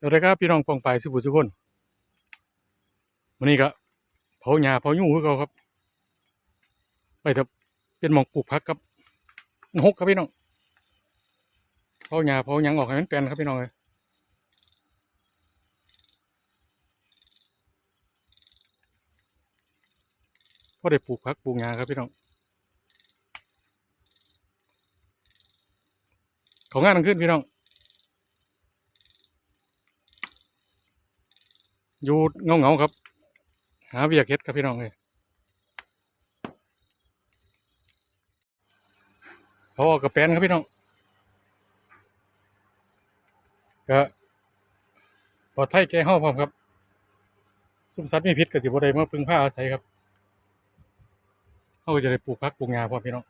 สวัสดีครับพี่น้องปองไปายสุภุทุกคนวันนี้ก็เผาหญ้าเผายุ่งคือเขาครับ ไปเถอะเป็นหมองปลูกพักครับหกครับพี่น้องเผาหญ้าเผาหยังออกให้มันแปลนครับพี่น้องเลยพอได้ปลูกพักปลูกหญ้าครับพี่น้องเขางานกลางคืนพี่น้อง อยู่เงาเงาครับ หาเวียกเฮ็ดครับพี่น้องเลยเขาเอกระแปนครับพี่น้องก็ปลอดภัยแก่ห้าพร้อมครับ สุมสัตว์มีพิษกับสิบได้มาพึ่งผ้าอาศัยครับเขาจะได้ปลูกพักปลูกงาพร้อมพี่น้อง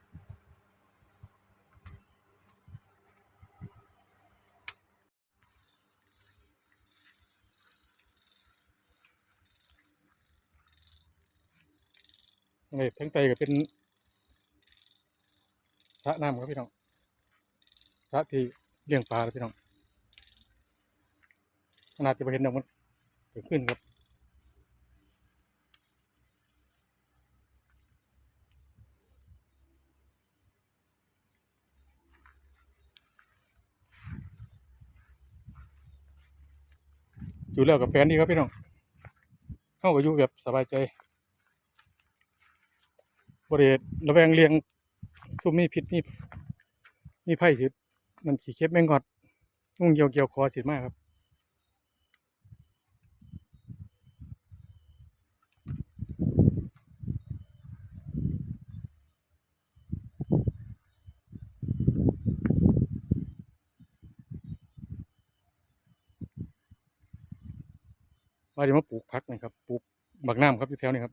นี่ทั้งไตก็เป็นสระน้ำครับพี่น้องสระที่เลี้ยงปลาครับพี่น้องขนาดจะไปเห็นดอกมันเกิดขึ้นครับอยู่แล้วกับแฟนดีครับพี่น้องเข้ากับอยู่แบบสบายใจ บริเวณระแวงเลียงซุ่มมีพิษมีมีไผ่สิมันขี่เข็บแมงกอดงูเกี่ยวเกี่ยวคอสิมากครับว่าจะมาปลูกพักนะครับ ปลูกบักน้ำครับอยู่แถวนี้ครับ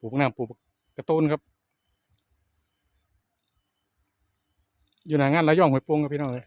ปลูกบักน้ำปลูก ต้นครับ อยู่หน้างานระยองหอยปงครับพี่น้องเลย